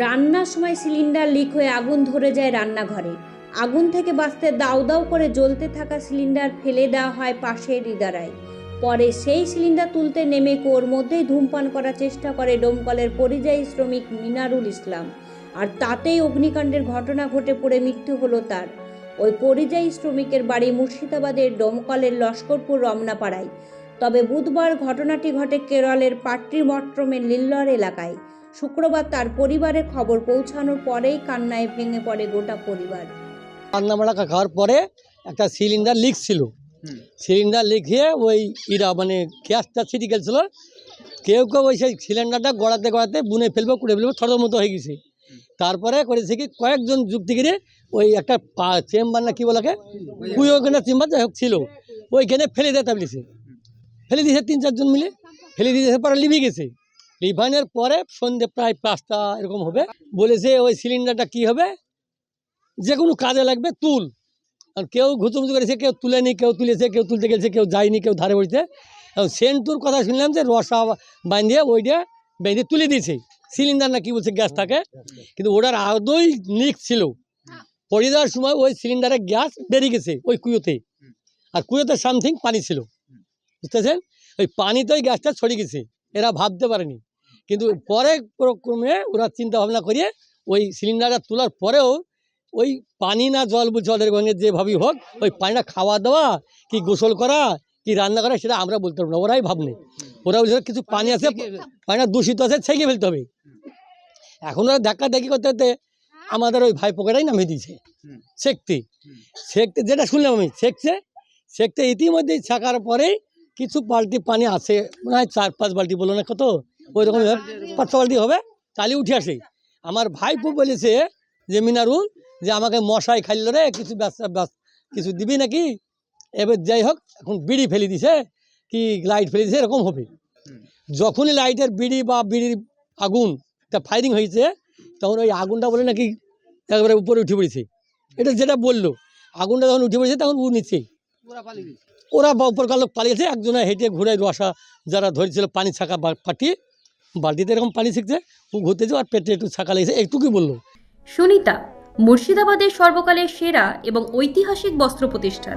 রান্নার সময় cylinder leak হয়ে আগুন ধরে যায় রান্নাঘরে। আগুন থেকে বাঁচতে দাউ দাউ করে জ্বলতে থাকা সিলিন্ডার ফেলে দেওয়া হয় পাশের ইদারায় পরে সেই সিলিন্ডার তুলতে নেমে কুয়োর মধ্যেই ধূমপান করার চেষ্টা করে ডোমকলের পরিযায়ী শ্রমিক মিনারুল ইসলাম। আর তাতেই অগ্নিকাণ্ডের ঘটনা ঘটে পড়ে মৃত্যু হলো তার। ওই পরিযায়ী শ্রমিকের বাড়ি মুর্শিদাবাদের ডোমকলের লস্করপুর রমনাপাড়ায়। তবে বুধবার ঘটনাটি ঘটে কেরলের পাট্রিমট্রমের লিল্লর এলাকায়। শুক্রবার তার পরিবারের খবর পৌঁছানোর পরেই কান্নায় ভেঙে পড়ে গোটা পরিবার। রান্নাবাড়া খাওয়ার পরে একটা সিলিন্ডার লিক ছিল। সিলিন্ডার লিক হয়ে ওই ইরা মানে গ্যাসটা ছিটি গেছিল কেউ কেউ ওই সেই সিলিন্ডারটা গড়াতে গড়াতে বুনে ফেলব কুড়ে ফেলব থরের মতো হয়ে গেছে। তারপরে করেছে কি কয়েকজন যুক্তি করে ওই একটা পা চেম্বার না কি বলাকে? কুয়োখানে চেম্বার যাই হোক ছিল। ওইখানে ফেলে দিতে বলেছে। ফেলে দিয়েছে তিন চারজন মিলে। ফেলে দিয়েছে পরে লিভে গেছে। লিভানের পরে সন্ধে প্রায় পাঁচটা এরকম হবে। বলেছে ওই সিলিন্ডারটা কি হবে? যে কোনো কাজে লাগবে তুল। আর কেউ ঘুচুমুচু করেছে কেউ তুলেনি, কেউ তুলেছে, কেউ তুলতে গেছে, কেউ যায়নি, কেউ ধারে বসেছে। সেন্টুর কথা শুনলাম যে রসা বাঁধিয়ে ওইটা বেঁধে তুলে দিয়েছে। সিলিন্ডার না কি বলছে, গ্যাস থাকে। কিন্তু ওটার আদৌই লিক ছিল। পড়ে দেওয়ার সময় ওই সিলিন্ডারে গ্যাস বেরিয়ে গেছে ওই কুয়োতে। আর কুয়োতে সামথিং পানি ছিল। বুঝতেছেন? ওই পানিতেই গ্যাসটা ছড়িয়ে গেছে। এরা ভাবতে পারেনি। কিন্তু পরে ক্রমে ওরা চিন্তা ভাবনা করিয়ে ওই সিলিন্ডারটা তোলার পরেও ওই পানি না জল জলের গঙ্গে যেভাবেই হোক ওই পানিটা খাওয়া দাওয়া কি গোসল করা কি রান্না করা সেটা আমরা বলতে পারব না। ওরাই ভাবনে। ওরা বলছে কিছু পানি আছে পানিটা দূষিত আছে ছেঁকে ফেলতে হবে। এখন ওরা ধাক্কা দেখি করতে করতে আমাদের ওই ভাই পোকেটাই নামিয়ে দিয়েছে। শেখতে। শেখতে যেটা শুনলাম আমি শেখছে। শেখতে ইতিমধ্যেই ছাকার পরেই কিছু বালতি পানি আছে মনে হয় চার পাঁচ বালতি বলো না কত ওই রকম পাঁচ ছ বালতি হবে তাহলে উঠে আসে। আমার ভাইপো বলেছে যে মিনারুল যে আমাকে মশাই খাইল রে কিছু কিছু দিবি নাকি? এবার যাই হোক এখন বিড়ি ফেলে দিছে কি লাইট ফেলে দিছে এরকম হবে। যখনই লাইটের বিড়ি বা বিড়ির আগুন তা ফায়ারিং হয়েছে তখন ওই আগুনটা বলে নাকি একেবারে উপরে উঠে পড়েছে। এটা যেটা বলল আগুনটা যখন উঠে পড়েছে তখন উ নিচে। ওরা বা উপর কালো পালিয়েছে একজনে হেঁটে ঘুরে রসা যারা ধরেছিল পানি ছাকা বা- ফাটিয়ে বালতিতে এরকম পানি শিখছে ও ঘুরতেছে আর পেটে একটু ছাকা লেগেছে একটুকুই বলল। সুনিতা, মুর্শিদাবাদের সর্বকালের সেরা এবং ঐতিহাসিক বস্ত্র প্রতিষ্ঠান।